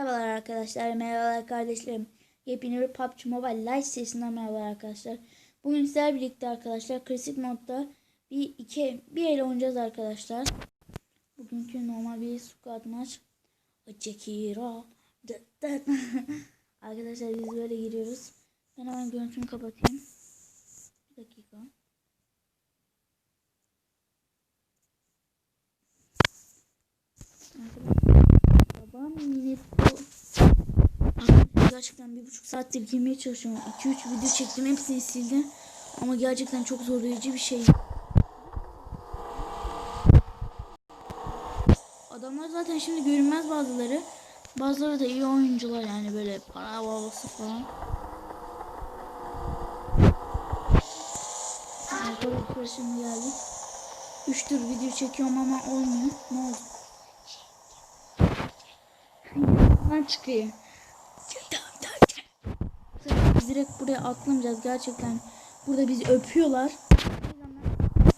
Merhabalar arkadaşlar, merhabalar kardeşlerim. Yepyeni bir PUBG Mobile Lite serisinden merhabalar arkadaşlar. Bugün sizlerle birlikte arkadaşlar klasik modda bir iki bir el oynayacağız arkadaşlar. Bugünkü normal bir squad maç. Cekiro. arkadaşlar biz böyle giriyoruz. Ben hemen görüntümü kapatayım. Bir dakika. Arkadaşlar babam yine bu gerçekten bir buçuk saattir girmeye çalışıyorum. 2-3 video çektim hepsini sildim. Ama gerçekten çok zorlayıcı bir şey. Adamlar zaten şimdi görünmez bazıları. Bazıları da iyi oyuncular yani böyle para babası falan. Arkadaşlar şimdi geldik. 3 tür video çekiyorum ama olmuyor. Ne oldu? Ben çıkayım. Biz direkt buraya atlamayacağız gerçekten. Burada bizi öpüyorlar.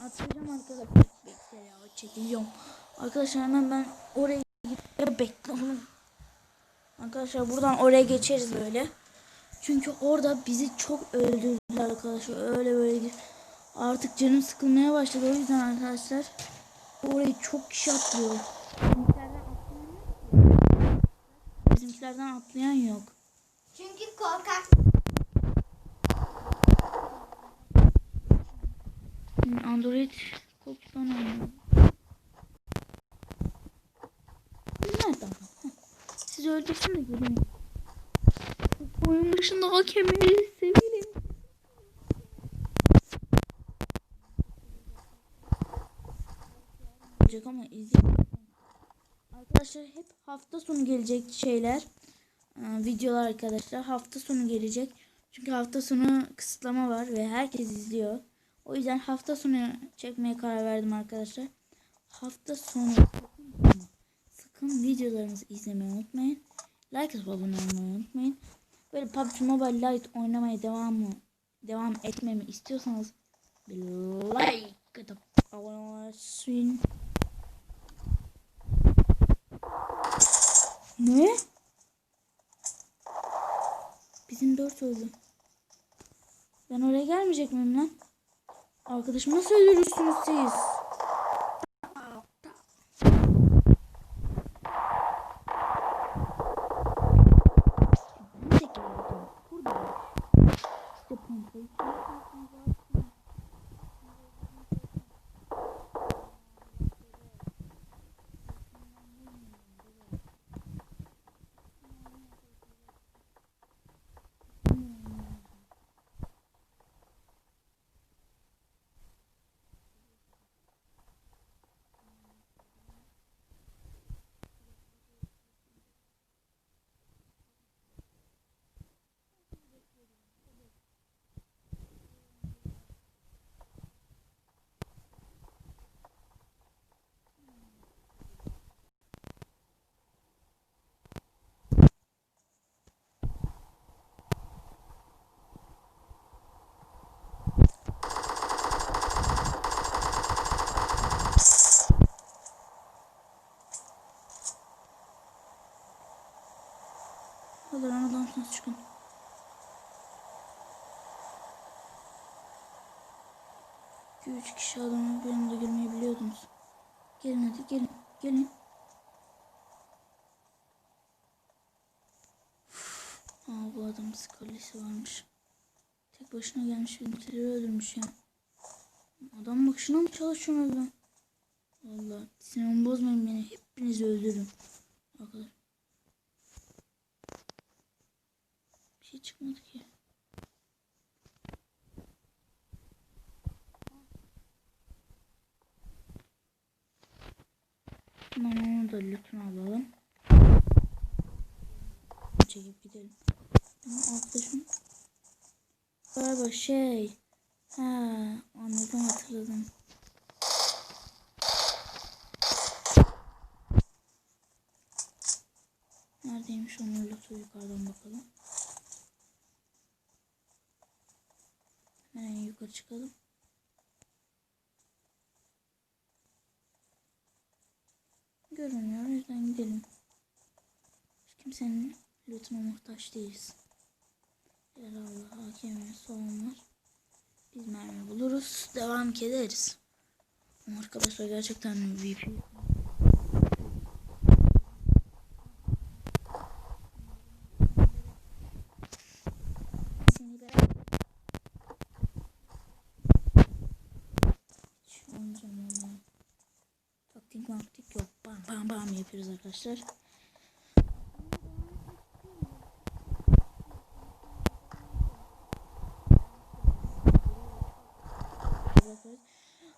Atlayacağım arkadaşlar. Ya çekiliyorum. Arkadaşlar hemen ben oraya gidip bekle. Arkadaşlar buradan oraya geçeriz böyle. Çünkü orada bizi çok öldürdüler arkadaşlar. Öyle böyle artık canım sıkılmaya başladı. O yüzden arkadaşlar orayı çok kişi atlıyor. Bizimkilerden atlayan yok. Çünkü korkak. Android kokudan oynuyor. Nerede adam? Siz öldürsün de gelin. Oyun başında o kemeri severim. Ama izleyin. Arkadaşlar hep hafta sonu gelecek şeyler. Ee, videolar arkadaşlar. Hafta sonu gelecek. Çünkü hafta sonu kısıtlama var ve herkes izliyor. O yüzden hafta sonu çekmeye karar verdim arkadaşlar. Hafta sonu sakın, sakın videolarımızı izlemeyi unutmayın. Like atıp abone olmayı unutmayın. Böyle PUBG Mobile Lite oynamaya devam mı devam etmemi istiyorsanız bir like atıp abone olmayı Ne? Bizim dört öldü. Ben oraya gelmeyecek miyim lan? Arkadaşım nasıl öldürürsünüz siz? Ben de geldim. Burada. İşte pompayı çekiyorsunuz. Hadi çıkın. İki üç kişi adamın birinde girmeyi biliyordunuz. Gelin hadi gelin. Gelin. Aa bu adamın skalesi varmış. Tek başına gelmiş bizimkileri öldürmüş ya. Adam bakışına mı çalışıyorsunuz lan? Valla sinirimi bozmayın beni. Hepinizi öldürürüm. Arkadaşlar. Bir şey çıkmadı ki. Onu da lütfen alalım. Çekip gidelim. Ama arkadaşım galiba şey ha anladım hatırladım. Neredeymiş onun lütfen yukarıdan bakalım. Hemen yukarı çıkalım. Görünmüyor. O yüzden gidelim. Kimsenin lootuna muhtaç değiliz. Eğer Allah hakemi son var. Biz mermi buluruz. Devam ederiz. Arkadaşlar gerçekten VP. Seni ben Hiç olmayacağım vallahi. Taktik maktik yok. Bam bam bam yapıyoruz arkadaşlar.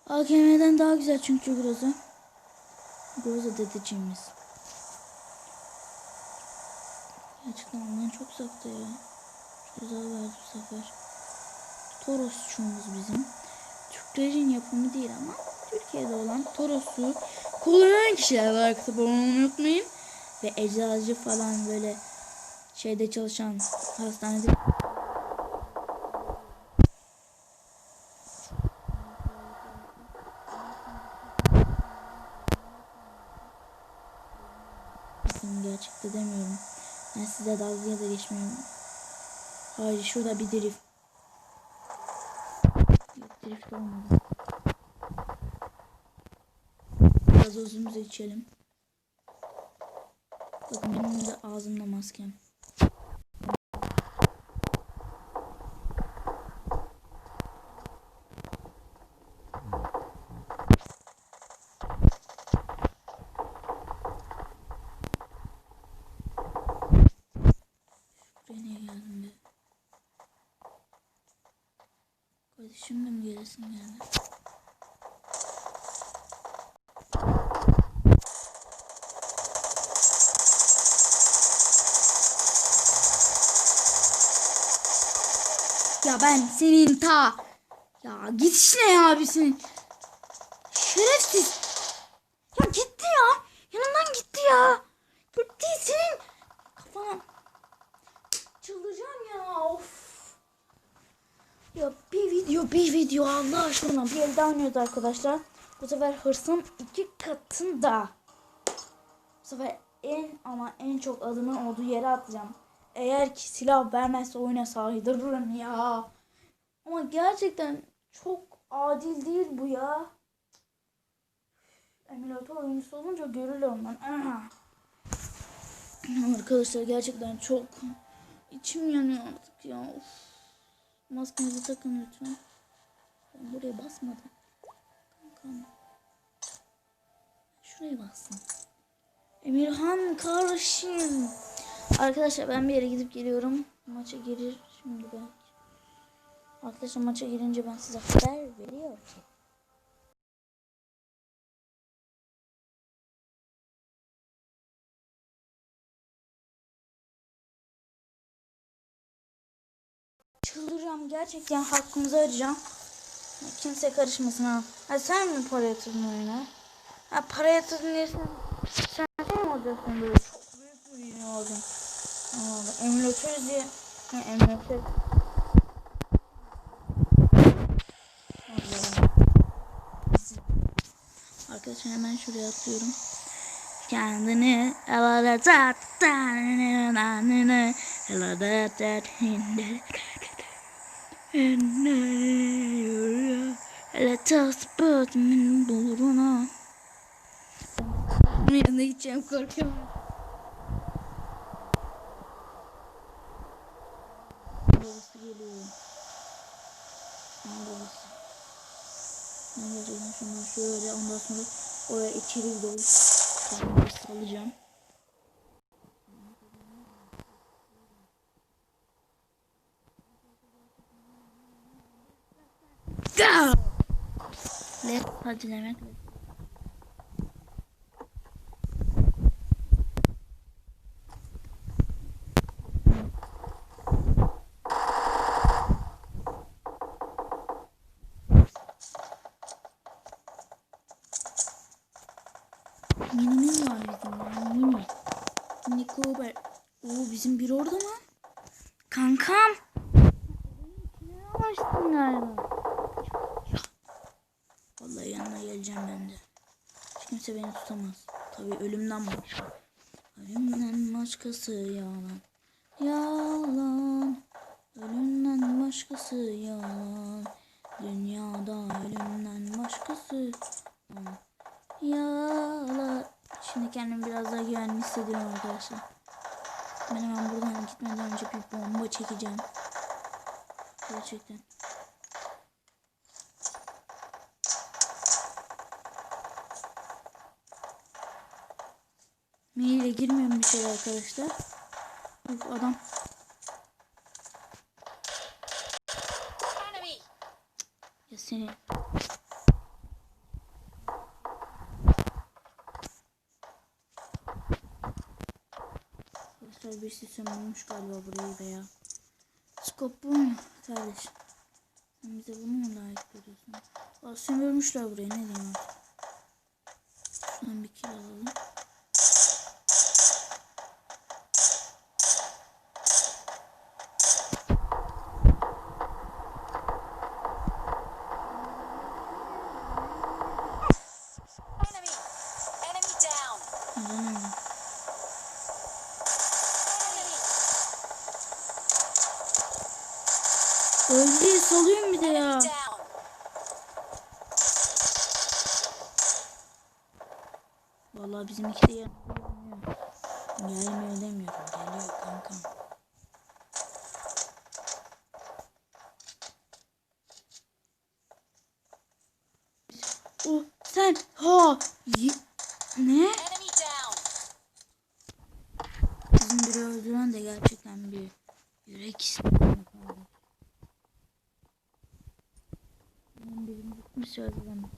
AKM'den daha güzel çünkü Groza. Groza dedeciğimiz. Gerçekten ondan çok uzakta ya. Çok güzel verdi bu sefer. Torosçuğumuz bizim. Türklerin yapımı değil ama Türkiye'de olan Toros'u kullanan kişiler var arkadaşlar. Bunu unutmayın. Ve eczacı falan böyle şeyde çalışan hastanede gerçekte demiyorum. Ben size dalgaya da geçmiyorum. Hayır şurada bir drift. Drift olmadı. Gazozumuzu içelim. Bakın benim de ağzımda maskem. De mi gelesin geldi? Ya ben senin ta ya git işine ya abisin. Şerefsiz. Ya gitti ya. Yanımdan gitti ya. Gitti senin kafana. Çıldıracağım ya of. Ya bir video bir video Allah aşkına bir elde oynuyoruz arkadaşlar. Bu sefer hırsım iki katında. Bu sefer en ama en çok adımın olduğu yere atacağım. Eğer ki silah vermezse oyuna saydırırım ya. Ama gerçekten çok adil değil bu ya. Emülatör oyuncusu olunca görülüyorum ben. Arkadaşlar gerçekten çok içim yanıyor artık ya. Of. Maskenizi takın lütfen. Ben buraya basmadım. Kankam. Şuraya bastım. Emirhan kardeşim. Arkadaşlar ben bir yere gidip geliyorum. Maça girir şimdi belki. Arkadaşlar maça girince ben size haber veriyorum. Çıldıracağım gerçekten hakkımızı arayacağım. Kimse karışmasın ha. Ha sen mi para yatırdın oyuna? Ha para yatırdın diye sen, sen mi olacaksın böyle çok büyük bir olacaksın. Allah emülatör diye. Ha emülatör. Arkadaşlar hemen şuraya atlıyorum. Kendini elada zaten Hele tasbut min buluruna. Yanına gideceğim korkuyorum. Geliyor. Aa, babası. Ben gerçekten şundan şöyle ondan sonra oraya içeri doğru kendimi salacağım. Ne? Hadi demek. Bizim bir orada mı? Kankam. Açtın galiba? Vallahi yanına geleceğim ben de. Hiç kimse beni tutamaz. Tabii ölümden başka. Ölümden başkası yalan. Yalan. Ölümden başkası yalan. Dünyada ölümden başkası yalan. Şimdi kendimi biraz daha güvenli hissediyorum arkadaşlar. Ben hemen buradan gitmeden önce bir bomba çekeceğim. Gerçekten. Maile girmiyorum bir şey arkadaşlar. Uf adam. Ya seni. Arkadaşlar birisi sömürmüş galiba burayı veya. Skop bu mu kardeş? Sen bize bunu mu layık görüyorsun? Aa, sömürmüşler burayı ne diyeyim artık. Şuradan bir kill alalım. Enemy! Enemy down! Neden öyle? Enemy! Öldü salıyorum bir de ya. Down! Vallahi bizim ikisi de gelmiyor. Gelmiyor demiyorum. Geliyor kankam. O sen ha ne? Bizim biri öldüren de gerçekten bir yürek istiyor. kardeş. Benim birini kimse öldüremez.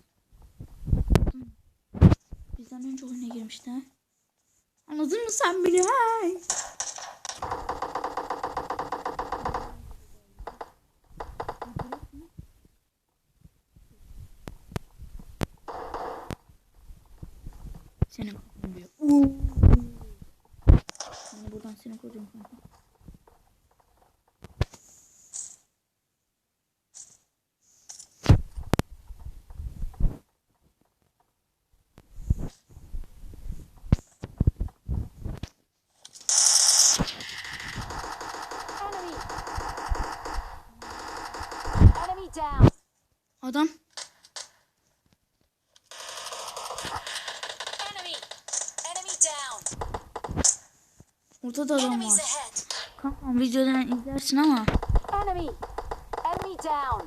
Bizden önce oyuna girmişti. Anladın mı sen beni? Hey. Seni diyor. De buradan seni koruyayım kanka. Adam. Enemy! Enemy down! Ortada adam Enemies var. Kankam videodan izlersin ama. Enemy! Enemy down!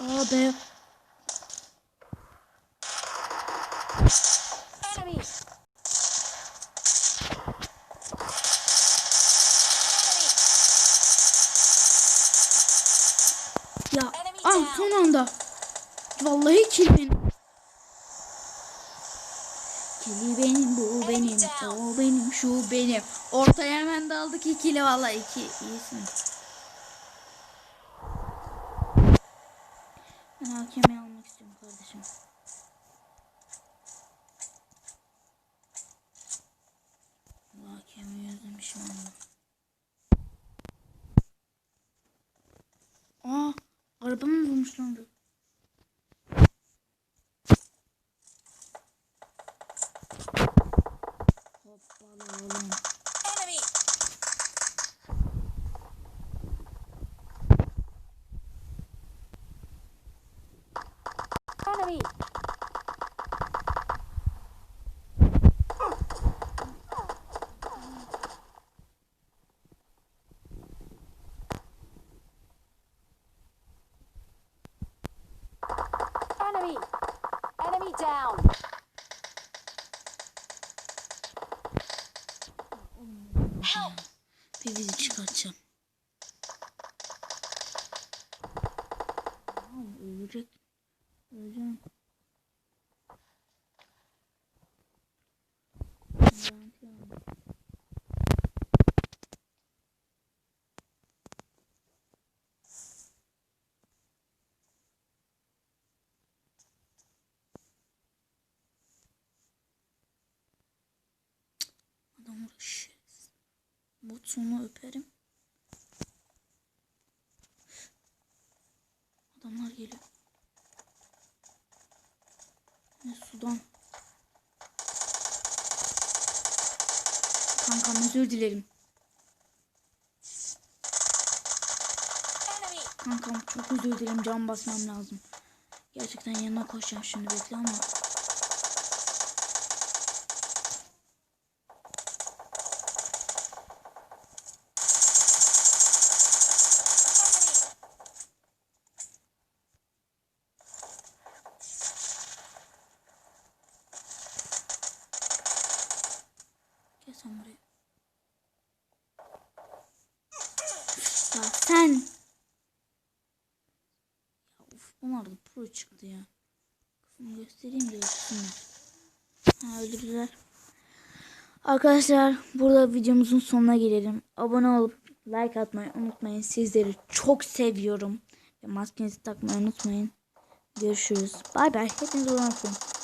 Aa be. Enemy! Ya. Ah son anda. Vallahi kill benim. Kili benim, bu benim, o benim, şu benim. Ortaya hemen daldık ikili vallahi iki. iyisin. Ben hakemi almak istiyorum kardeşim. Hakemi özlemişim ama. Aa, arabamı mı down! Sonu öperim. Adamlar geliyor. Ne sudan. Kankam özür dilerim. Kankam çok özür dilerim. Can basmam lazım. Gerçekten yanına koşacağım şimdi bekle ama. Sen buraya. Ya sen. Ya uf bunlar pro çıktı ya. Kafamı göstereyim de öldürsünler. Ha öldürdüler. Arkadaşlar burada videomuzun sonuna gelelim. Abone olup like atmayı unutmayın. Sizleri çok seviyorum. Ve maskenizi takmayı unutmayın. Görüşürüz. Bay bay. Hepinize unutmayın.